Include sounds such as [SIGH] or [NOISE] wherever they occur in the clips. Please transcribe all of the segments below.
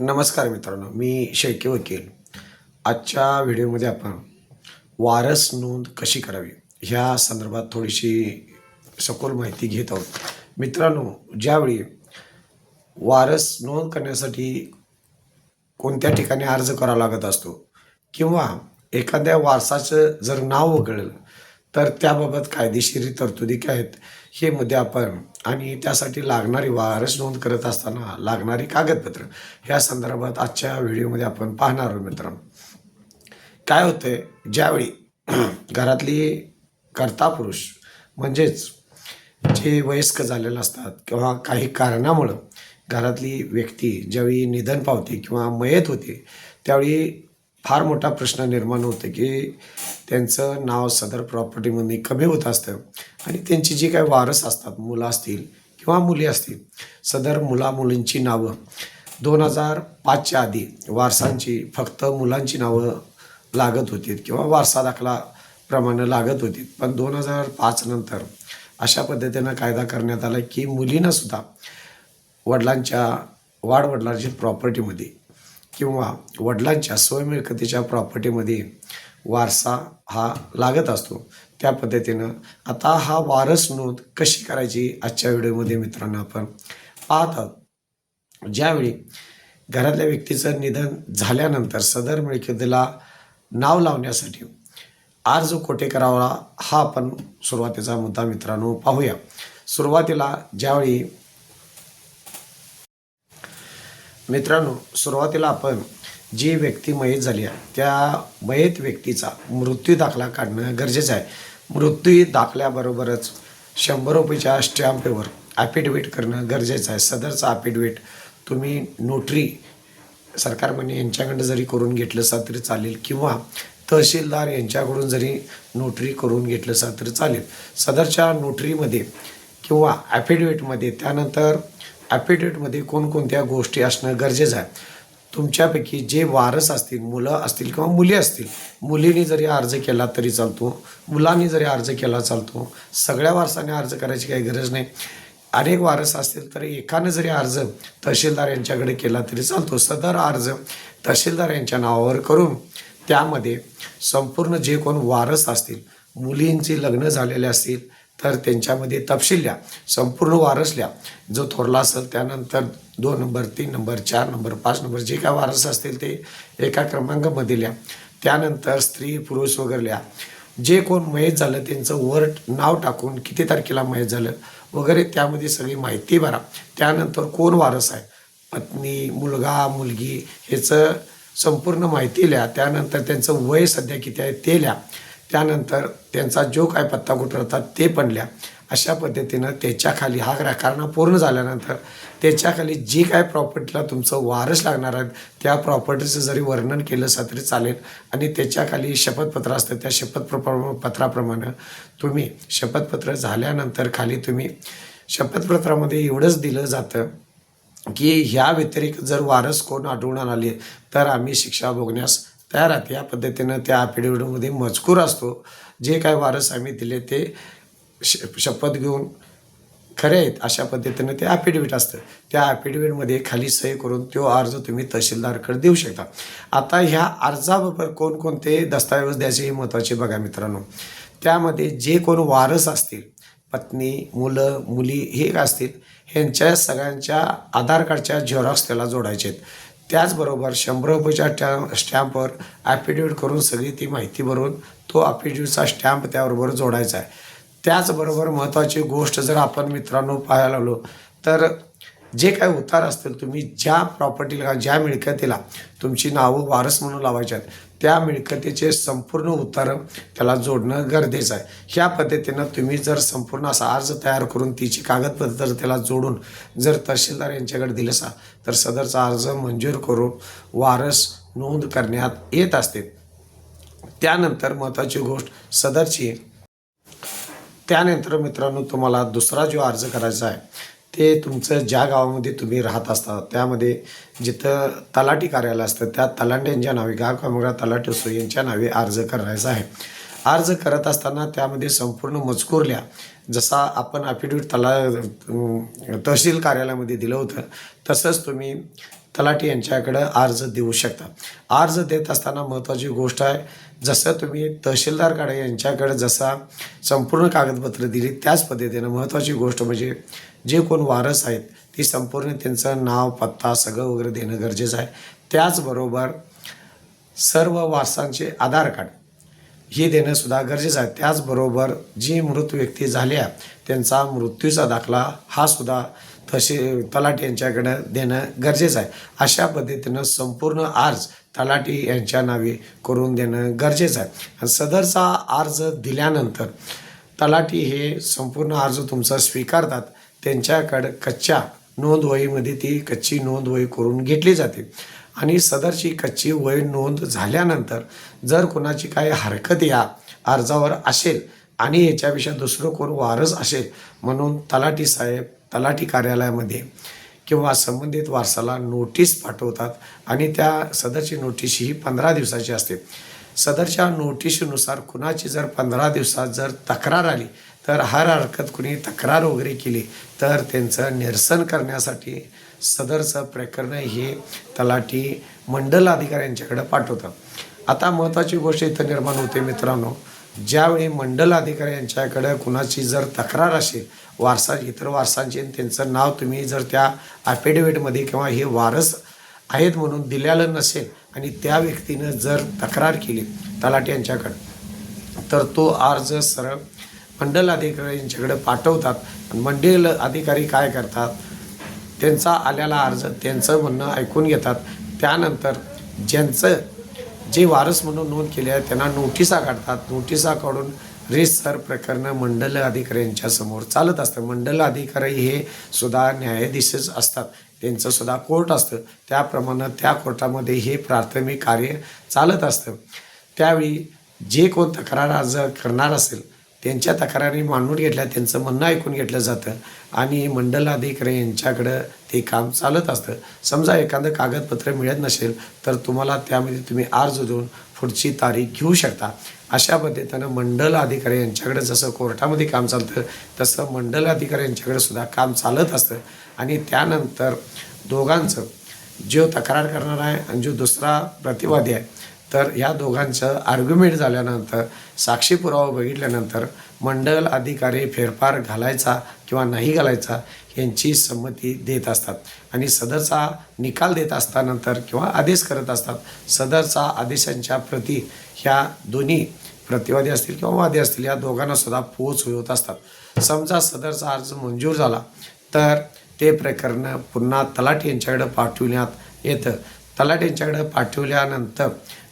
नमस्कार मित्रांनो मी शेके वकील. आजच्या व्हिडिओमध्ये आपण वारस नोंद कशी करावी ह्या संदर्भात थोडीशी सखोल माहिती घेत आहोत. मित्रांनो ज्यावेळी वारस नोंद करण्यासाठी कोणत्या ठिकाणी अर्ज करावा लागत असतो किंवा एखाद्या वारसाचं जर नाव वगळलं तर त्याबाबत कायदेशीर तरतुदी काय आहेत हे मुद्दे आपण आणि त्यासाठी लागणारी वारस नोंद करत असताना लागणारी कागदपत्र. ह्या संदर्भात आजच्या व्हिडिओमध्ये आपण पाहणार आहोत मित्रांनो. काय होतंय ज्यावेळी [CLEARS THROAT] घरातली कर्ता पुरुष म्हणजेच जे वयस्क झालेले असतात किंवा काही कारणामुळं घरातली व्यक्ती ज्यावेळी निधन पावते किंवा मयत होते त्यावेळी फार मोठा प्रश्न निर्माण होतो की त्यांचं नाव सदर प्रॉपर्टीमध्ये कमी होत असतं. आणि त्यांची जी काही वारस असतात मुलं असतील किंवा मुली असतील सदर मुला मुलींची नावं. दोन हजार पाचच्या आधी वारसांची फक्त मुलांची नावं लागत होती किंवा वारसा दाखला प्रमाणे लागत होती पण दोन हजार पाच नंतर अशा पद्धतीनं कायदा करण्यात आला की मुलींना सुद्धा वडिलांच्या वाडवडिलांच्या प्रॉपर्टीमध्ये किंवा वडिलांच्या स्वयंमिळकतीच्या प्रॉपर्टीमध्ये वारसा हा लागत असतो. त्या पद्धतीनं आता हा वारस नोंद कशी करायची? आजच्या व्हिडिओमध्ये मित्रांनो आपण पाहत आहोत. ज्यावेळी घरातल्या व्यक्तीचं निधन झाल्यानंतर सदर मिळकतीला नाव लावण्यासाठी अर्ज कोठे करावा हा आपण सुरुवातीचा मुद्दा मित्रांनो पाहूया. सुरुवातीला ज्यावेळी मित्रांनो सुरुवातीला आपण जी व्यक्ती मयत झाली आहे त्या मयत व्यक्तीचा मृत्यू दाखला काढणं गरजेचं आहे. मृत्यू दाखल्याबरोबरच शंभर रुपयेच्या स्टॅम्पवर ॲफिडेविट करणं गरजेचं आहे. सदरचा ॲफिडेविट तुम्ही नोटरी सरकार म्हणे यांच्याकडनं जरी करून घेतलं असं तरी चालेल किंवा तहसीलदार यांच्याकडून जरी नोटरी करून घेतलं असं तरी चालेल. सदरच्या नोटरीमध्ये किंवा ॲफिडेविटमध्ये त्यानंतर ॲफिडेविटमध्ये कोणकोणत्या गोष्टी असणं गरजेचं आहे. तुमच्यापैकी जे वारस असतील मुलं असतील किंवा मुली असतील मुलीने जरी अर्ज केला तरी चालतो मुलांनी जरी अर्ज केला चालतो सगळ्या वारसाने अर्ज करायची काही गरज नाही. अनेक वारस असतील तर एकानं जरी अर्ज तहसीलदार यांच्याकडे केला तरी चालतो. सदर अर्ज तहसीलदार यांच्या नावावर करून त्यामध्ये संपूर्ण जे कोण वारस असतील मुलींची लग्न झालेले असतील तर त्यांच्यामध्ये तपशील द्या. संपूर्ण वारस लिहा जो थोरला असेल त्यानंतर दोन नंबर तीन नंबर चार नंबर पाच नंबर जे काय वारस असतील ते एका क्रमांकामध्ये लिहा. त्यानंतर स्त्री पुरुष वगैरे लिहा. जे कोण मयत झालं त्यांचं वर नाव टाकून किती तारखेला मयत झालं वगैरे त्यामध्ये सगळी माहिती भरा. त्यानंतर कोण वारस आहे? पत्नी मुलगा मुलगी ह्याचं संपूर्ण माहिती लिहा. त्यानंतर त्यांचं वय सध्या किती आहे ते लिहा. त्यानंतर त्यांचा जो काय पत्ता कुठं ते पण अशा पद्धतीनं त्याच्याखाली हा राखाना पूर्ण झाल्यानंतर त्याच्याखाली जी काय प्रॉपर्टीला तुमचं वारस लागणार आहे त्या प्रॉपर्टीचं जरी वर्णन केलं असं तरी चालेल आणि त्याच्याखाली शपथपत्र असतं त्या शपथप्र पत्राप्रमाणे तुम्ही शपथपत्र झाल्यानंतर खाली तुम्ही शपथपत्रामध्ये एवढंच दिलं जातं की ह्या व्यतिरिक्त जर वारस कोण आढळून आले तर आम्ही शिक्षा भोगण्यास तयार राहते या पद्धतीनं त्या ॲफिडेविटमध्ये मजकूर असतो. जे काय वारस आम्ही दिले ते श शपथ घेऊन खरे आहेत अशा पद्धतीनं ते ॲफिडेविट असतं. त्या ॲफिडेविटमध्ये खाली सही करून तो अर्ज तुम्ही तहसीलदारकडे देऊ शकता. आता ह्या अर्जाबरोबर कोणकोणते दस्तऐवज द्यायचे हे महत्त्वाचे बघा मित्रांनो. त्यामध्ये जे कोण वारस असतील पत्नी मुलं मुली हे असतील ह्यांच्या सगळ्यांच्या आधार कार्डच्या झेरॉक्स त्याला जोडायचे आहेत. त्याचबरोबर शंभर रुपयाच्या टॅ स्टॅम्पवर ॲफिडेविट करून सगळी ती माहिती भरून तो ॲफिडेविटचा स्टॅम्प त्याबरोबर जोडायचा आहे. त्याचबरोबर महत्त्वाची गोष्ट जर आपण मित्रांनो पाहायला लागलो तर जे काय उतार असतील तुम्ही ज्या प्रॉपर्टीला ज्या मिळकतीला तुमची नावं वारस म्हणून लावायची आहेत त्या मिळकतीचे संपूर्ण उतार त्याला जोडणं गरजेचं आहे. ह्या पद्धतीनं तुम्ही जर संपूर्ण असा अर्ज तयार करून तिची कागदपत्र जर त्याला जोडून जर तहसीलदार यांच्याकडे दिलं असा तर सदरचा अर्ज मंजूर करून वारस नोंद करण्यात येत असते. त्यानंतर महत्त्वाची गोष्ट सदरची त्यानंतर मित्रांनो तुम्हाला दुसरा जो अर्ज करायचा आहे ते तुमचं ज्या गावामध्ये तुम्ही राहत असता त्यामध्ये जिथं तलाठी कार्यालय असतं त्या तलाट्यांच्या नावे गाव कामगार तलाठी असो यांच्या नावे अर्ज करायचा आहे. अर्ज करत असताना त्यामध्ये संपूर्ण मजकूरल्या जसा आपण ॲफिडेविट तला तहसील कार्यालयामध्ये दिलं होतं तसंच तुम्ही तलाठी यांच्याकडं अर्ज देऊ शकता. अर्ज देत असताना महत्त्वाची गोष्ट आहे जसं तुम्ही तहसीलदारकडे यांच्याकडे जसा संपूर्ण कागदपत्र दिली त्याच पद्धतीनं महत्त्वाची गोष्ट म्हणजे जे कोण वारस आहेत ती संपूर्ण त्यांचं नाव पत्ता सगळं वगैरे देणं गरजेचं आहे. त्याचबरोबर सर्व वारसांचे आधार कार्ड हे देणंसुद्धा गरजेचं आहे. त्याचबरोबर जी मृत व्यक्ती झाल्या त्यांचा मृत्यूचा दाखला हा सुद्धा तसे तलाठी यांच्याकडं देणं गरजेचं आहे. अशा पद्धतीनं संपूर्ण अर्ज तलाठी यांच्या नावे करून देणं गरजेचं आहे. आणि सदरचा अर्ज दिल्यानंतर तलाठी हे संपूर्ण अर्ज तुमचा स्वीकारतात. त्यांच्याकडं कच्च्या नोंदवहीमध्ये ती कच्ची नोंदवही करून घेतली जाते. आणि सदरची कच्ची वही नोंद झाल्यानंतर जर कोणाची काही हरकत या अर्जावर असेल आणि याच्यापेक्षा दुसरं कोण वारस असेल म्हणून तलाठी साहेब तलाठी कार्यालयामध्ये किंवा संबंधित वारसाला नोटीस पाठवतात आणि त्या सदरची नोटीस ही पंधरा दिवसाची असते. सदरच्या नोटीशीनुसार कुणाची जर पंधरा दिवसात जर तक्रार आली तर हर हरकत कुणी तक्रार वगैरे केली तर त्यांचं निरसन करण्यासाठी सदरचं प्रकरण हे तलाठी मंडल अधिकाऱ्यांच्याकडे पाठवतं आता महत्त्वाची गोष्ट इथं निर्माण होते मित्रांनो. ज्यावेळी मंडल अधिकारी यांच्याकडे कुणाची जर तक्रार असेल वारसा इतर वारसांची त्यांचं नाव तुम्ही जर त्या ॲफिडेविटमध्ये किंवा हे वारस आहेत म्हणून दिलेलं नसेल आणि त्या व्यक्तीनं जर तक्रार केली तलाठी यांच्याकडं तर तो अर्ज सरळ मंडल अधिकारी यांच्याकडे पाठवतात. मंडल अधिकारी काय करतात? त्यांचा आलेला अर्ज त्यांचं म्हणणं ऐकून घेतात. त्यानंतर ज्यांचं जे वारस म्हणून नोंद केले आहे त्यांना नोटिसा काढतात. नोटिसा काढून रेसर प्रकरणं मंडल अधिकाऱ्यांच्या समोर चालत असतं. मंडल अधिकारी हे सुद्धा न्यायाधीशच असतात. त्यांचं सुद्धा कोर्ट असतं. त्याप्रमाणे त्या कोर्टामध्ये हे प्राथमिक कार्य चालत असतं. त्यावेळी जे कोण तक्रार अर्ज करणार असेल त्यांच्या तक्रारी मांडून घेतल्या त्यांचं म्हणणं ऐकून घेतलं जातं आणि मंडल अधिकारी यांच्याकडं ते काम चालत असतं. समजा एखादं कागदपत्र मिळत नसेल तर तुम्हाला त्यामध्ये तुम्ही अर्ज देऊन पुढची तारीख घेऊ शकता. अशा पद्धतीनं मंडल अधिकारी यांच्याकडे जसं कोर्टामध्ये काम चालतं तसं मंडल अधिकारी यांच्याकडे सुद्धा काम चालत असतं. आणि त्यानंतर दोघांचं जो तक्रार करणार आहे आणि जो दुसरा प्रतिवादी आहे तर या दोघांचं आर्ग्युमेंट झाल्यानंतर साक्षी पुरावा बघितल्यानंतर मंडल अधिकारी फेरफार घालायचा किंवा नाही घालायचा यांची संमती देत असतात. आणि सदरचा निकाल देत असतानंतर किंवा आदेश करत असतात सदरचा आदेशांच्या प्रती ह्या दोन्ही प्रतिवादी असतील किंवा वादी असतील या दोघांना सुद्धा पोच होत असतात. समजा सदरचा अर्ज मंजूर झाला तर ते प्रकरण पुन्हा तलाठी यांच्याकडे पाठविण्यात येतं. तलाठ्यांच्याकडं पाठवल्यानंतर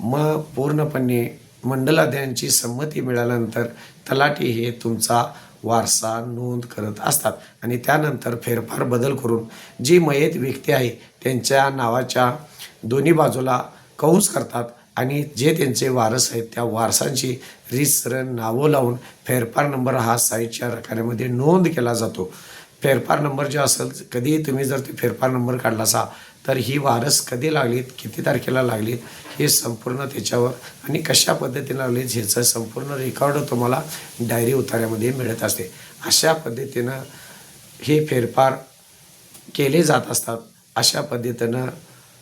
मग पूर्णपणे मंडलाध्यांची संमती मिळाल्यानंतर तलाठी हे तुमचा वारसा नोंद करत असतात. आणि त्यानंतर फेरफार बदल करून जी मयत व्यक्ती आहे त्यांच्या नावाच्या दोन्ही बाजूला कौंस करतात आणि जे त्यांचे वारस आहेत त्या वारसांची रीतसर नावं लावून फेरफार नंबर हा साईटच्या रकान्यामध्ये नोंद केला जातो. फेरफार नंबर जे असेल कधीही तुम्ही जर ते फेरफार नंबर काढला असा तर ही वारस कधी लागलीत किती तारखेला लागलीत हे संपूर्ण त्याच्यावर आणि कशा पद्धतीने लागलीत ह्याचं संपूर्ण रेकॉर्ड तुम्हाला डायरी उतार्यामध्ये मिळत असते. अशा पद्धतीनं हे फेरफार केले जात असतात. अशा पद्धतीनं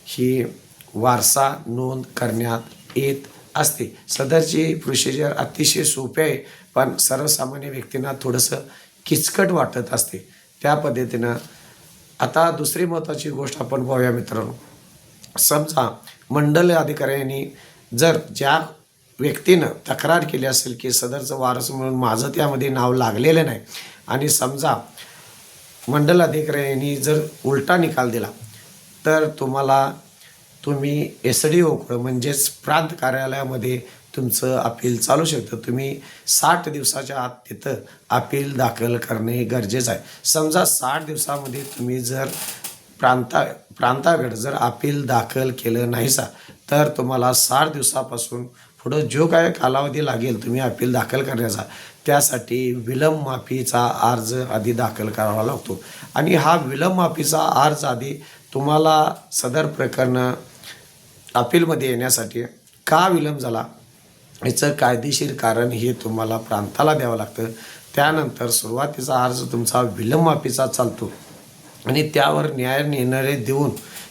ही वारसा नोंद करण्यात येत असते. सदरची प्रोसिजर अतिशय सोपी आहे पण सर्वसामान्य व्यक्तींना थोडंसं किचकट वाटत असते. त्या पद्धतीनं आता दुसरी महत्त्वाची गोष्ट आपण पाहूया मित्रांनो. समजा मंडल अधिकाऱ्यांनी जर ज्या व्यक्तीनं तक्रार केली असेल की सदरचं वारस म्हणून माझं त्यामध्ये नाव लागलेलं नाही आणि समजा मंडल अधिकाऱ्यांनी जर उलटा निकाल दिला तर तुम्हाला तुम्ही एस डी ओकडं म्हणजेच प्रांत कार्यालयामध्ये तुमचं अपील चालू शकतं. तुम्ही साठ दिवसाच्या आत तिथं अपील दाखल करणे गरजेचं आहे. समजा साठ दिवसामध्ये तुम्ही जर प्रांता प्रांताकडे जर अपील दाखल केलं नाहीसा तर तुम्हाला साठ दिवसापासून पुढं जो काय कालावधी लागेल तुम्ही अपील दाखल करण्याचा त्यासाठी विलंब माफीचा अर्ज आधी दाखल करावा लागतो. आणि हा विलंब माफीचा अर्ज आधी तुम्हाला सदर प्रकरणं अपीलमध्ये येण्यासाठी का विलंब झाला? याचं कायदेशीर कारण हे तुम्हाला प्रांताला द्यावं लागतं. त्यानंतर सुरुवातीचा अर्ज तुमचा विलंबमाफीचा चालतो आणि त्यावर न्याय निर्णय देऊन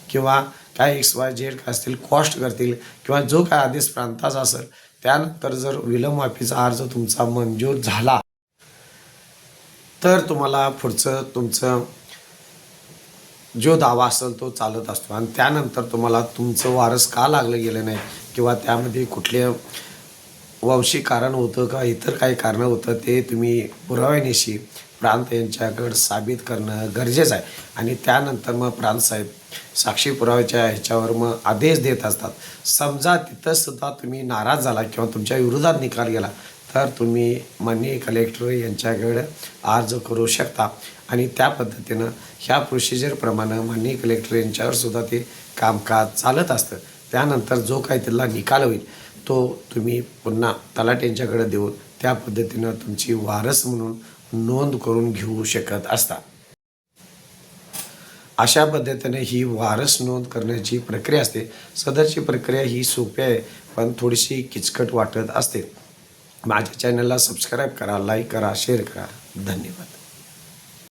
किंवा काय एक्स वाय झेड काय असतील कॉस्ट करतील किंवा जो काय आदेश प्रांताचा असेल त्यानंतर जर विलंबमाफीचा अर्ज तुमचा मंजूर झाला तर तुम्हाला पुढचं तुमचं जो दावा असेल तो चालत असतो. आणि त्यानंतर तुम्हाला तुमचं वारस का लागलं गेलं नाही किंवा त्यामध्ये कुठले वंशी कारण होतं का इतर काही कारणं होतं ते तुम्ही पुराव्यानिशी प्रांत यांच्याकडं साबित करणं गरजेचं आहे. आणि त्यानंतर मग प्रांत साहेब साक्षी पुराव्याच्या ह्याच्यावर मग आदेश देत असतात. समजा तिथंसुद्धा तुम्ही नाराज झाला किंवा तुमच्या विरोधात निकाल गेला तर तुम्ही माननीय कलेक्टर यांच्याकडे अर्ज करू शकता. आणि त्या पद्धतीनं ह्या प्रोसिजरप्रमाणे माननीय कलेक्टर यांच्यावर सुद्धा ते कामकाज चालत असतं. त्यानंतर जो काही त्याला निकाल होईल तो तुम्ही पुन्हा तलाट यांच्याकडे देऊन त्या पद्धतीनं तुमची वारस म्हणून नोंद करून घेऊ शकत असता. अशा पद्धतीने ही वारस नोंद करण्याची प्रक्रिया असते. सदरची प्रक्रिया ही सोपी आहे पण थोडीशी किचकट वाटत असते. माझ्या चॅनलला सबस्क्राईब करा लाईक करा शेअर करा. धन्यवाद.